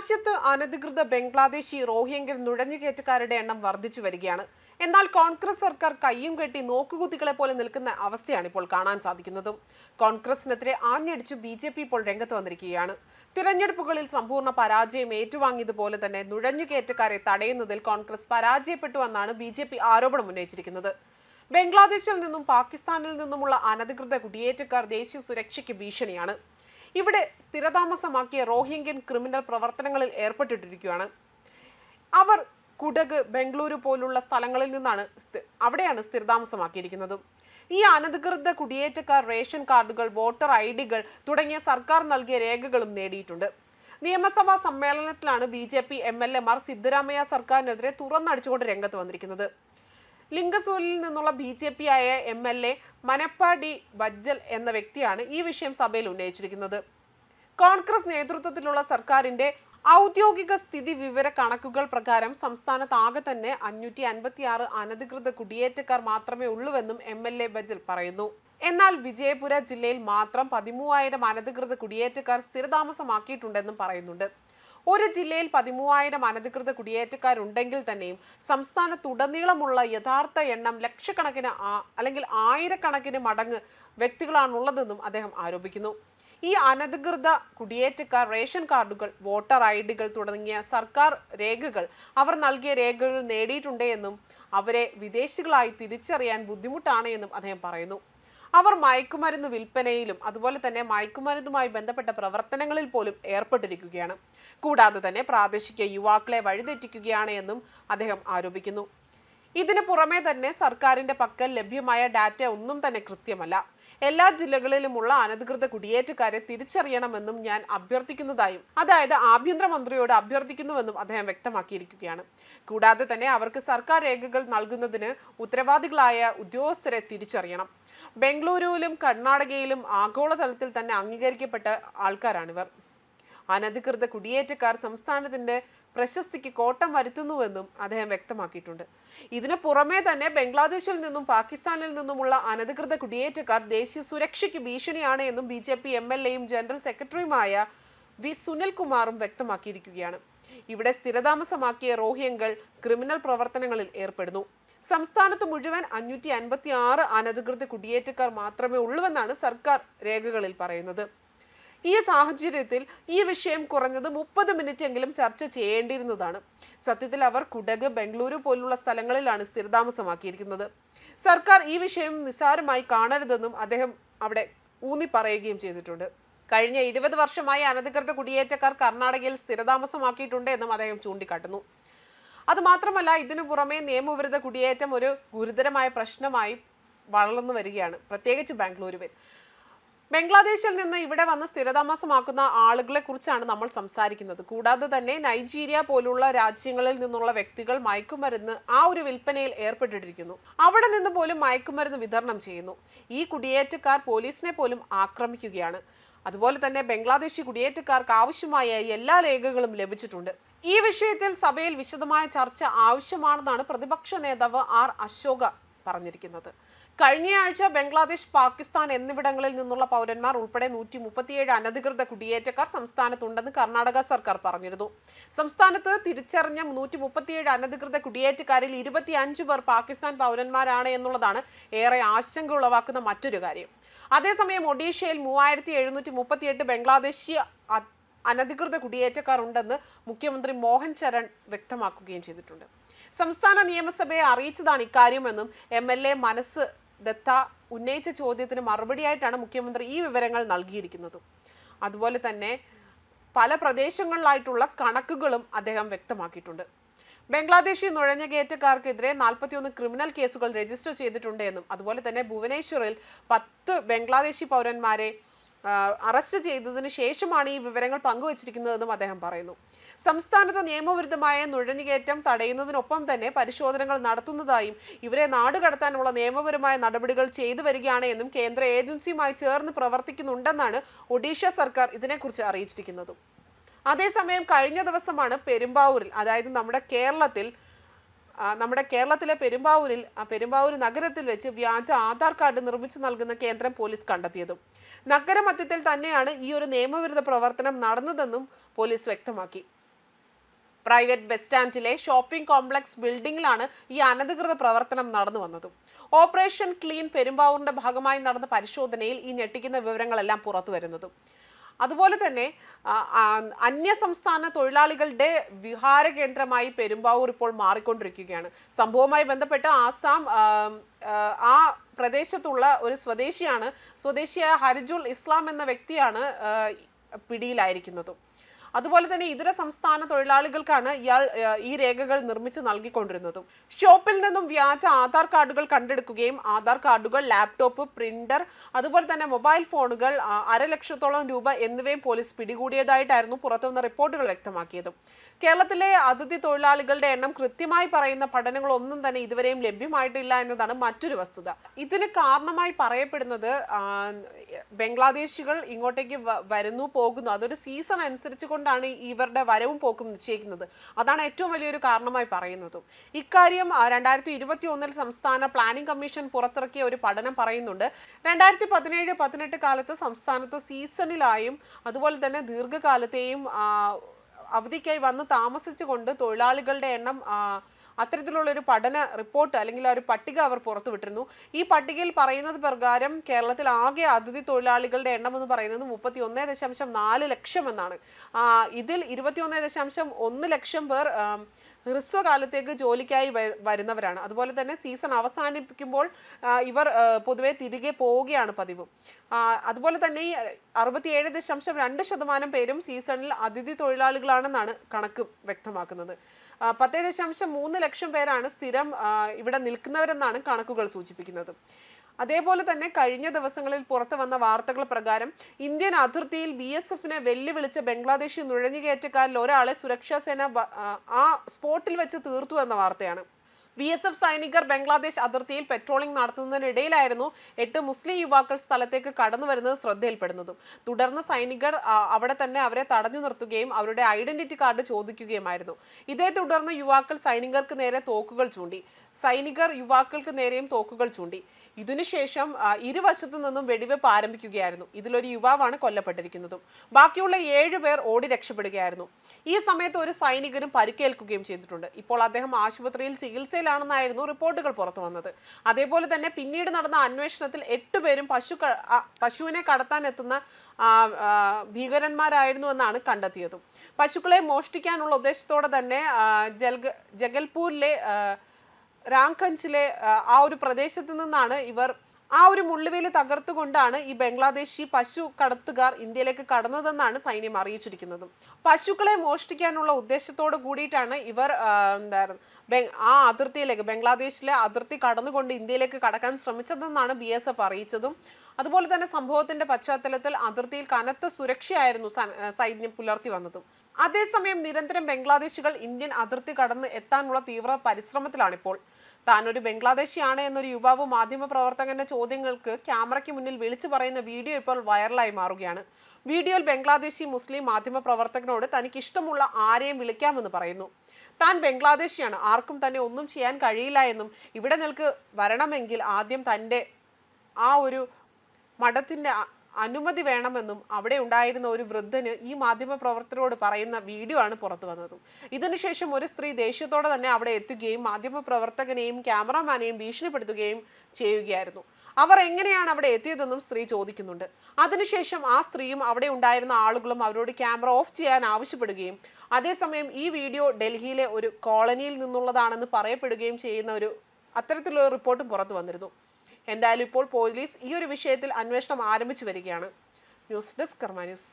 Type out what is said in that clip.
രാജ്യത്ത് അനധികൃത ബംഗ്ലാദേശി റോഹിംഗ്യൻ നുഴഞ്ഞുകയറ്റക്കാരുടെ എണ്ണം വർദ്ധിച്ചു വരികയാണ്. എന്നാൽ കോൺഗ്രസ് സർക്കാർ കയ്യും കെട്ടി നോക്കുകുത്തികളെ പോലെ നിൽക്കുന്ന അവസ്ഥയാണ് ഇപ്പോൾ കാണാൻ സാധിക്കുന്നത്. കോൺഗ്രസിനെതിരെ ആഞ്ഞടിച്ചു ബി ജെ പി ഇപ്പോൾ രംഗത്ത് വന്നിരിക്കുകയാണ്. തിരഞ്ഞെടുപ്പുകളിൽ സമ്പൂർണ പരാജയം ഏറ്റുവാങ്ങിയതുപോലെ തന്നെ നുഴഞ്ഞുകയറ്റക്കാരെ തടയുന്നതിൽ കോൺഗ്രസ് പരാജയപ്പെട്ടു എന്നാണ് ബി ജെ പി ആരോപണം ഉന്നയിച്ചിരിക്കുന്നത്. ബംഗ്ലാദേശിൽ നിന്നും പാകിസ്ഥാനിൽ നിന്നുമുള്ള അനധികൃത കുടിയേറ്റക്കാർ ദേശീയ സുരക്ഷയ്ക്ക് ഭീഷണിയാണ്. ഇവിടെ സ്ഥിരതാമസമാക്കിയ റോഹിംഗ്യൻ ക്രിമിനൽ പ്രവർത്തനങ്ങളിൽ ഏർപ്പെട്ടിട്ടിരിക്കുകയാണ്. അവർ കുടക് ബംഗളൂരു പോലുള്ള സ്ഥലങ്ങളിൽ നിന്നാണ് അവിടെയാണ് സ്ഥിരതാമസമാക്കിയിരിക്കുന്നത്. ഈ അനധികൃത കുടിയേറ്റക്കാർ റേഷൻ കാർഡുകൾ വോട്ടർ ഐ ഡികൾ തുടങ്ങിയ സർക്കാർ നൽകിയ രേഖകളും നേടിയിട്ടുണ്ട്. നിയമസഭാ സമ്മേളനത്തിലാണ് B J P M L എമാർ സിദ്ധരാമയ്യ സർക്കാരിനെതിരെ തുറന്നടിച്ചുകൊണ്ട് രംഗത്ത് വന്നിരിക്കുന്നത്. ലിംഗസൂലിൽ നിന്നുള്ള ബി ജെ പി ആയ M L A Manappadi Bajjal എന്ന വ്യക്തിയാണ് ഈ വിഷയം സഭയിൽ ഉന്നയിച്ചിരിക്കുന്നത്. കോൺഗ്രസ് നേതൃത്വത്തിലുള്ള സർക്കാരിന്റെ ഔദ്യോഗിക സ്ഥിതി വിവര കണക്കുകൾ പ്രകാരം സംസ്ഥാനത്ത് ആകെ തന്നെ അഞ്ഞൂറ്റി അൻപത്തി ആറ് അനധികൃത കുടിയേറ്റക്കാർ മാത്രമേ ഉള്ളൂവെന്നും എം എൽ എ ബജൽ പറയുന്നു. എന്നാൽ വിജയപുര ജില്ലയിൽ മാത്രം പതിമൂവായിരം അനധികൃത കുടിയേറ്റക്കാർ സ്ഥിരതാമസമാക്കിയിട്ടുണ്ടെന്നും പറയുന്നുണ്ട്. ഒരു ജില്ലയിൽ പതിമൂവായിരം അനധികൃത കുടിയേറ്റക്കാരുണ്ടെങ്കിൽ തന്നെയും സംസ്ഥാനത്തുടനീളമുള്ള യഥാർത്ഥ എണ്ണം ലക്ഷക്കണക്കിന് അല്ലെങ്കിൽ ആയിരക്കണക്കിന് മടങ്ങ് വ്യക്തികളാണുള്ളതെന്നും അദ്ദേഹം ആരോപിക്കുന്നു. ഈ അനധികൃത കുടിയേറ്റക്കാർ റേഷൻ കാർഡുകൾ വോട്ടർ ഐ ഡികൾ തുടങ്ങിയ സർക്കാർ രേഖകൾ അവർ നൽകിയ രേഖകൾ നേടിയിട്ടുണ്ട് എന്നും അവരെ വിദേശികളായി തിരിച്ചറിയാൻ ബുദ്ധിമുട്ടാണ് എന്നും അദ്ദേഹം പറയുന്നു. അവർ മയക്കുമരുന്ന് വിൽപ്പനയിലും അതുപോലെ തന്നെ മയക്കുമരുന്നുമായി ബന്ധപ്പെട്ട പ്രവർത്തനങ്ങളിൽ പോലും ഏർപ്പെട്ടിരിക്കുകയാണ്. കൂടാതെ തന്നെ പ്രാദേശിക യുവാക്കളെ വഴിതെറ്റിക്കുകയാണ് എന്നും അദ്ദേഹം ആരോപിക്കുന്നു. ഇതിനു പുറമെ തന്നെ സർക്കാരിന്റെ പക്കൽ ലഭ്യമായ ഡാറ്റ ഒന്നും തന്നെ കൃത്യമല്ല. എല്ലാ ജില്ലകളിലുമുള്ള അനധികൃത കുടിയേറ്റക്കാരെ തിരിച്ചറിയണമെന്നും ഞാൻ അഭ്യർത്ഥിക്കുന്നതായും അതായത് ആഭ്യന്തരമന്ത്രിയോട് അഭ്യർത്ഥിക്കുന്നുവെന്നും അദ്ദേഹം വ്യക്തമാക്കിയിരിക്കുകയാണ്. കൂടാതെ തന്നെ അവർക്ക് സർക്കാർ രേഖകൾ നൽകുന്നതിന് ഉത്തരവാദികളായ ഉദ്യോഗസ്ഥരെ തിരിച്ചറിയണം. ബംഗളൂരുവിലും കർണാടകയിലും ആഗോളതലത്തിൽ തന്നെ അംഗീകരിക്കപ്പെട്ട ആൾക്കാരാണിവർ. അനധികൃത കുടിയേറ്റക്കാർ സംസ്ഥാനത്തിന്റെ പ്രശസ്തിക്ക് കോട്ടം വരുത്തുന്നുവെന്നും അദ്ദേഹം വ്യക്തമാക്കിയിട്ടുണ്ട്. ഇതിനു പുറമെ തന്നെ ബംഗ്ലാദേശിൽ നിന്നും പാകിസ്ഥാനിൽ നിന്നുമുള്ള അനധികൃത കുടിയേറ്റക്കാർ ദേശീയ സുരക്ഷയ്ക്ക് ഭീഷണിയാണ് എന്നും B J P M L എയും ജനറൽ സെക്രട്ടറിയുമായ വി സുനിൽകുമാറും വ്യക്തമാക്കിയിരിക്കുകയാണ്. ഇവിടെ സ്ഥിരതാമസമാക്കിയ റോഹിയങ്ങൾ ക്രിമിനൽ പ്രവർത്തനങ്ങളിൽ ഏർപ്പെടുന്നു. സംസ്ഥാനത്ത് മുഴുവൻ അഞ്ഞൂറ്റി അൻപത്തി ആറ് അനധികൃത കുടിയേറ്റക്കാർ മാത്രമേ ഉള്ളൂവെന്നാണ് സർക്കാർ രേഖകളിൽ പറയുന്നത്. ഈ സാഹചര്യത്തിൽ ഈ വിഷയം കുറഞ്ഞത് മുപ്പത് മിനിറ്റ് എങ്കിലും ചർച്ച ചെയ്യേണ്ടിയിരുന്നതാണ്. സത്യത്തിൽ അവർ കുടക് ബംഗളൂരു പോലുള്ള സ്ഥലങ്ങളിലാണ് സ്ഥിരതാമസമാക്കിയിരിക്കുന്നത്. സർക്കാർ ഈ വിഷയം നിസ്സാരമായി കാണരുതെന്നും അദ്ദേഹം അവിടെ ഊന്നി പറയുകയും ചെയ്തിട്ടുണ്ട്. കഴിഞ്ഞ ഇരുപത് വർഷമായി അനധികൃത കുടിയേറ്റക്കാർ കർണാടകയിൽ സ്ഥിരതാമസമാക്കിയിട്ടുണ്ട് എന്നും അദ്ദേഹം ചൂണ്ടിക്കാട്ടുന്നു. അതുമാത്രമല്ല ഇതിനു പുറമെ നിയമവിരുദ്ധ കുടിയേറ്റം ഒരു ഗുരുതരമായ പ്രശ്നമായി വളർന്നു വരികയാണ് പ്രത്യേകിച്ച് ബാംഗ്ലൂരുവിൽ ബംഗ്ലാദേശിൽ നിന്ന് ഇവിടെ വന്ന് സ്ഥിരതാമസമാക്കുന്ന ആളുകളെ കുറിച്ചാണ് നമ്മൾ സംസാരിക്കുന്നത്. കൂടാതെ തന്നെ നൈജീരിയ പോലുള്ള രാജ്യങ്ങളിൽ നിന്നുള്ള വ്യക്തികൾ മയക്കുമരുന്ന് ആ ഒരു വിൽപ്പനയിൽ ഏർപ്പെട്ടിരിക്കുന്നു. അവിടെ നിന്ന് പോലും മയക്കുമരുന്ന് വിതരണം ചെയ്യുന്നു. ഈ കുടിയേറ്റക്കാർ പോലീസിനെ പോലും ആക്രമിക്കുകയാണ്. അതുപോലെ തന്നെ ബംഗ്ലാദേശി കുടിയേറ്റക്കാർക്ക് ആവശ്യമായ എല്ലാ രേഖകളും ലഭിച്ചിട്ടുണ്ട്. ഈ വിഷയത്തിൽ സഭയിൽ വിശദമായ ചർച്ച ആവശ്യമാണെന്നാണ് പ്രതിപക്ഷ നേതാവ് ആർ അശോക പറഞ്ഞിരിക്കുന്നത്. കഴിഞ്ഞയാഴ്ച ബംഗ്ലാദേശ് പാകിസ്ഥാൻ എന്നിവിടങ്ങളിൽ നിന്നുള്ള പൗരന്മാർ ഉൾപ്പെടെ നൂറ്റി മുപ്പത്തിയേഴ് അനധികൃത കുടിയേറ്റക്കാർ സംസ്ഥാനത്തുണ്ടെന്ന് കർണാടക സർക്കാർ പറഞ്ഞിരുന്നു. സംസ്ഥാനത്ത് തിരിച്ചറിഞ്ഞ നൂറ്റി മുപ്പത്തിയേഴ് അനധികൃത കുടിയേറ്റക്കാരിൽ ഇരുപത്തിയഞ്ച് പേർ പാകിസ്ഥാൻ പൗരന്മാരാണ് എന്നുള്ളതാണ് ഏറെ ആശങ്ക ഉളവാക്കുന്ന മറ്റൊരു കാര്യം. അതേസമയം ഒഡീഷയിൽ മൂവായിരത്തി എഴുന്നൂറ്റി മുപ്പത്തിയെട്ട് ബംഗ്ലാദേശി അനധികൃത കുടിയേറ്റക്കാർ ഉണ്ടെന്ന് മുഖ്യമന്ത്രി മോഹൻ ചരൺ വ്യക്തമാക്കുകയും ചെയ്തിട്ടുണ്ട്. സംസ്ഥാന നിയമസഭയെ അറിയിച്ചതാണ് ഇക്കാര്യമെന്നും എം എൽ എ മനസ്സ് ദത്ത ഉന്നയിച്ച ചോദ്യത്തിന് മറുപടിയായിട്ടാണ് മുഖ്യമന്ത്രി ഈ വിവരങ്ങൾ നൽകിയിരിക്കുന്നത്. അതുപോലെ തന്നെ പല പ്രദേശങ്ങളിലായിട്ടുള്ള കണക്കുകളും അദ്ദേഹം വ്യക്തമാക്കിയിട്ടുണ്ട്. ബംഗ്ലാദേശി നുഴഞ്ഞ കയറ്റക്കാർക്കെതിരെ നാൽപ്പത്തിയൊന്ന് ക്രിമിനൽ കേസുകൾ രജിസ്റ്റർ ചെയ്തിട്ടുണ്ട് എന്നും അതുപോലെ തന്നെ ഭുവനേശ്വറിൽ പത്ത് ബംഗ്ലാദേശി പൗരന്മാരെ അറസ്റ്റ് ചെയ്തതിന് ശേഷമാണ് ഈ വിവരങ്ങൾ പങ്കുവച്ചിരിക്കുന്നതെന്നും അദ്ദേഹം പറയുന്നു. സംസ്ഥാനത്ത് നിയമവിരുദ്ധമായ നുഴഞ്ഞുകയറ്റം തടയുന്നതിനൊപ്പം തന്നെ പരിശോധനകൾ നടത്തുന്നതായും ഇവരെ നാടുകടത്താനുള്ള നിയമപരമായ നടപടികൾ ചെയ്തു വരികയാണ് എന്നും കേന്ദ്ര ഏജൻസിയുമായി ചേർന്ന് പ്രവർത്തിക്കുന്നുണ്ടെന്നാണ് ഒഡീഷ സർക്കാർ ഇതിനെക്കുറിച്ച് അറിയിച്ചിരിക്കുന്നത്. അതേസമയം കഴിഞ്ഞ ദിവസമാണ് പെരുമ്പാവൂരിൽ അതായത് നമ്മുടെ കേരളത്തിൽ നമ്മുടെ കേരളത്തിലെ പെരുമ്പാവൂരിൽ പെരുമ്പാവൂർ നഗരത്തിൽ വെച്ച് വ്യാജ ആധാർ കാർഡ് നിർമ്മിച്ചു നൽകുന്ന കേന്ദ്രം പോലീസ് കണ്ടെത്തിയതും. നഗരമധ്യത്തിൽ തന്നെയാണ് ഈ ഒരു നിയമവിരുദ്ധ പ്രവർത്തനം നടന്നതെന്നും പോലീസ് വ്യക്തമാക്കി. പ്രൈവറ്റ് ബസ് സ്റ്റാൻഡിലെ ഷോപ്പിംഗ് കോംപ്ലക്സ് ബിൽഡിംഗിലാണ് ഈ അനധികൃത പ്രവർത്തനം നടന്നു വന്നതും. ഓപ്പറേഷൻ ക്ലീൻ പെരുമ്പാവൂരിന്റെ ഭാഗമായി നടന്ന പരിശോധനയിൽ ഈ ഞെട്ടിക്കുന്ന വിവരങ്ങളെല്ലാം പുറത്തു വരുന്നത്. അതുപോലെ തന്നെ അന്യ സംസ്ഥാന തൊഴിലാളികളുടെ വിഹാര കേന്ദ്രമായി പെരുമ്പാവൂർ ഇപ്പോൾ മാറിക്കൊണ്ടിരിക്കുകയാണ്. സംഭവവുമായി ബന്ധപ്പെട്ട് ആസാം ആ, പ്രദേശത്തുള്ള ഒരു സ്വദേശിയാണ് സ്വദേശിയായ ഹരിജുൽ ഇസ്ലാം എന്ന വ്യക്തിയാണ് പിടിയിലായിരിക്കുന്നതും. അതുപോലെ തന്നെ ഇതര സംസ്ഥാന തൊഴിലാളികൾക്കാണ് ഇയാൾ ഈ രേഖകൾ നിർമ്മിച്ച് നൽകിക്കൊണ്ടിരുന്നതും. ഷോപ്പിൽ നിന്നും വ്യാജ ആധാർ കാർഡുകൾ കണ്ടെടുക്കുകയും ആധാർ കാർഡുകൾ ലാപ്ടോപ്പ് പ്രിന്റർ അതുപോലെ തന്നെ മൊബൈൽ ഫോണുകൾ അരലക്ഷത്തോളം രൂപ എന്നിവയും പോലീസ് പിടികൂടിയതായിട്ടായിരുന്നു പുറത്തുവന്ന റിപ്പോർട്ടുകൾ വ്യക്തമാക്കിയതും. കേരളത്തിലെ അതിഥി തൊഴിലാളികളുടെ എണ്ണം കൃത്യമായി പറയുന്ന പഠനങ്ങളൊന്നും തന്നെ ഇതുവരെയും ലഭ്യമായിട്ടില്ല എന്നതാണ് മറ്റൊരു വസ്തുത. ഇതിന് കാരണമായി പറയപ്പെടുന്നത് ബംഗ്ലാദേശികൾ ഇങ്ങോട്ടേക്ക് വരുന്നു പോകുന്നു. അതൊരു സീസൺ അനുസരിച്ച് കൊണ്ടാണ് ഇവരുടെ വരവും പോക്കും നിശ്ചയിക്കുന്നത്. അതാണ് ഏറ്റവും വലിയൊരു കാരണമായി പറയുന്നതും. ഇക്കാര്യം രണ്ടായിരത്തി ഇരുപത്തി ഒന്നിൽ സംസ്ഥാന പ്ലാനിംഗ് കമ്മീഷൻ പുറത്തിറക്കിയ ഒരു പഠനം പറയുന്നുണ്ട്. രണ്ടായിരത്തി പതിനേഴ് പതിനെട്ട് കാലത്ത് സംസ്ഥാനത്ത് സീസണിലായും അതുപോലെ തന്നെ ദീർഘകാലത്തെയും അവധിക്കായി വന്ന് താമസിച്ചുകൊണ്ട് തൊഴിലാളികളുടെ എണ്ണം അത്തരത്തിലുള്ള ഒരു പഠന റിപ്പോർട്ട് അല്ലെങ്കിൽ ആ ഒരു പട്ടിക അവർ പുറത്തുവിട്ടിരുന്നു ഈ പട്ടികയിൽ പറയുന്നത് പ്രകാരം കേരളത്തിൽ ആകെ അതിഥി തൊഴിലാളികളുടെ എണ്ണം എന്ന് പറയുന്നത് മുപ്പത്തി ഒന്നേ ദശാംശം നാല് ലക്ഷം എന്നാണ്. ഇതിൽ ഇരുപത്തി ഒന്നേ ദശാംശം ഒന്ന് ലക്ഷം പേർ ഹ്രസ്വകാലത്തേക്ക് ജോലിക്കായി വരുന്നവരാണ്. അതുപോലെ തന്നെ സീസൺ അവസാനിപ്പിക്കുമ്പോൾ ഇവർ പൊതുവെ തിരികെ പോവുകയാണ് പതിവ്. അതുപോലെ തന്നെ ഈ അറുപത്തിയേഴ് ദശാംശം രണ്ട് ശതമാനം പേരും സീസണിൽ അതിഥി തൊഴിലാളികളാണെന്നാണ് കണക്ക് വ്യക്തമാക്കുന്നത്. പത്ത് ദശാംശം മൂന്ന് ലക്ഷം പേരാണ് സ്ഥിരം ഇവിടെ നിൽക്കുന്നവരെന്നാണ് കണക്കുകൾ സൂചിപ്പിക്കുന്നത്. അതേപോലെ തന്നെ കഴിഞ്ഞ ദിവസങ്ങളിൽ പുറത്തു വന്ന വാർത്തകൾ പ്രകാരം ഇന്ത്യൻ അതിർത്തിയിൽ ബി എസ് എഫിനെ വെല്ലുവിളിച്ച ബംഗ്ലാദേശി നുഴഞ്ഞുകയറ്റക്കാരിൽ ഒരാളെ സുരക്ഷാ സേന ആ, സ്പോട്ടിൽ വെച്ച് തീർത്തു എന്ന വാർത്തയാണ്. ബി എസ് എഫ് സൈനികർ ബംഗ്ലാദേശ് അതിർത്തിയിൽ പെട്രോളിംഗ് നടത്തുന്നതിനിടയിലായിരുന്നു എട്ട് മുസ്ലിം യുവാക്കൾ സ്ഥലത്തേക്ക് കടന്നു വരുന്നത് ശ്രദ്ധയിൽപ്പെടുന്നതും. തുടർന്ന് സൈനികർ അവിടെ തന്നെ അവരെ തടഞ്ഞു നിർത്തുകയും അവരുടെ ഐഡന്റിറ്റി കാർഡ് ചോദിക്കുകയുമായിരുന്നു. ഇതേ തുടർന്ന് യുവാക്കൾ സൈനികർക്ക് നേരെ തോക്കുകൾ ചൂണ്ടി. സൈനികർ യുവാക്കൾക്ക് നേരെയും തോക്കുകൾ ചൂണ്ടി. ഇതിനുശേഷം ഇരുവശത്തു നിന്നും വെടിവെപ്പ് ആരംഭിക്കുകയായിരുന്നു. ഇതിലൊരു യുവാവാണ് കൊല്ലപ്പെട്ടിരിക്കുന്നതും. ബാക്കിയുള്ള ഏഴ് പേർ ഓടി രക്ഷപ്പെടുകയായിരുന്നു. ഈ സമയത്ത് ഒരു സൈനികനും പരിക്കേൽക്കുകയും ചെയ്തിട്ടുണ്ട്. ഇപ്പോൾ അദ്ദേഹം ആശുപത്രിയിൽ ചികിത്സയിലാണെന്നായിരുന്നു റിപ്പോർട്ടുകൾ പുറത്തു വന്നത്. അതേപോലെ തന്നെ പിന്നീട് നടന്ന അന്വേഷണത്തിൽ എട്ടുപേരും പശു പശുവിനെ കടത്താൻ എത്തുന്ന ആ, ആ, ഭീകരന്മാരായിരുന്നു എന്നാണ് കണ്ടെത്തിയതും. പശുക്കളെ മോഷ്ടിക്കാനുള്ള ഉദ്ദേശത്തോടെ തന്നെ ജൽഗ ജഗൽപൂരിലെ രാംഖഞ്ചിലെ ആ ഒരു പ്രദേശത്തു നിന്നാണ് ഇവർ ആ ഒരു മുള്ളുവേലി തകർത്തുകൊണ്ടാണ് ഈ ബംഗ്ലാദേശി പശു കടത്തുകാർ ഇന്ത്യയിലേക്ക് കടന്നതെന്നാണ് സൈന്യം അറിയിച്ചിരിക്കുന്നത്. പശുക്കളെ മോഷ്ടിക്കാനുള്ള ഉദ്ദേശത്തോട് കൂടിയിട്ടാണ് ഇവർ എന്താ എന്തായിരുന്നു ആ അതിർത്തിയിലേക്ക് ബംഗ്ലാദേശിലെ അതിർത്തി കടന്നുകൊണ്ട് ഇന്ത്യയിലേക്ക് കടക്കാൻ ശ്രമിച്ചതെന്നാണ് ബി എസ് എഫ് അറിയിച്ചതും. അതുപോലെ തന്നെ സംഭവത്തിന്റെ പശ്ചാത്തലത്തിൽ അതിർത്തിയിൽ കനത്ത സുരക്ഷയായിരുന്നു സൈന്യം പുലർത്തി വന്നതും. അതേസമയം നിരന്തരം ബംഗ്ലാദേശികൾ ഇന്ത്യൻ അതിർത്തി കടന്ന് എത്താനുള്ള തീവ്ര പരിശ്രമത്തിലാണിപ്പോൾ. താൻ ഒരു ബംഗ്ലാദേശിയാണ് എന്നൊരു യുവാവ് മാധ്യമ പ്രവർത്തകന്റെ ചോദ്യങ്ങൾക്ക് ക്യാമറയ്ക്ക് മുന്നിൽ വിളിച്ചു പറയുന്ന വീഡിയോ ഇപ്പോൾ വൈറലായി മാറുകയാണ്. വീഡിയോയിൽ ബംഗ്ലാദേശി മുസ്ലിം മാധ്യമ പ്രവർത്തകനോട് തനിക്ക് ഇഷ്ടമുള്ള ആരെയും വിളിക്കാമെന്ന് പറയുന്നു. താൻ ബംഗ്ലാദേശിയാണ് ആർക്കും തന്നെ ഒന്നും ചെയ്യാൻ കഴിയില്ല എന്നും ഇവിടെ നിൽക്ക് വരണമെങ്കിൽ ആദ്യം തന്റെ ആ ഒരു മഠത്തിന്റെ അ- അനുമതി വേണമെന്നും അവിടെ ഉണ്ടായിരുന്ന ഒരു വൃദ്ധന് ഈ മാധ്യമ പ്രവർത്തകരോട് പറയുന്ന വീഡിയോ ആണ് പുറത്തു വന്നത്. ഇതിനുശേഷം ഒരു സ്ത്രീ ദേഷ്യത്തോടെ തന്നെ അവിടെ എത്തുകയും മാധ്യമ പ്രവർത്തകനെയും ക്യാമറമാനെയും ഭീഷണിപ്പെടുത്തുകയും ചെയ്യുകയായിരുന്നു. അവർ എങ്ങനെയാണ് അവിടെ എത്തിയതെന്നും സ്ത്രീ ചോദിക്കുന്നുണ്ട്. അതിനുശേഷം ആ സ്ത്രീയും അവിടെ ഉണ്ടായിരുന്ന ആളുകളും അവരോട് ക്യാമറ ഓഫ് ചെയ്യാൻ ആവശ്യപ്പെടുകയും അതേസമയം ഈ വീഡിയോ ഡൽഹിയിലെ ഒരു കോളനിയിൽ നിന്നുള്ളതാണെന്ന് പറയപ്പെടുകയും ചെയ്യുന്ന ഒരു അത്തരത്തിലുള്ള റിപ്പോർട്ടും പുറത്തു വന്നിരുന്നു. എന്തായാലും ഇപ്പോൾ പോലീസ് ഈ ഒരു വിഷയത്തിൽ അന്വേഷണം ആരംഭിച്ചു വരികയാണ്. News desk Karma news.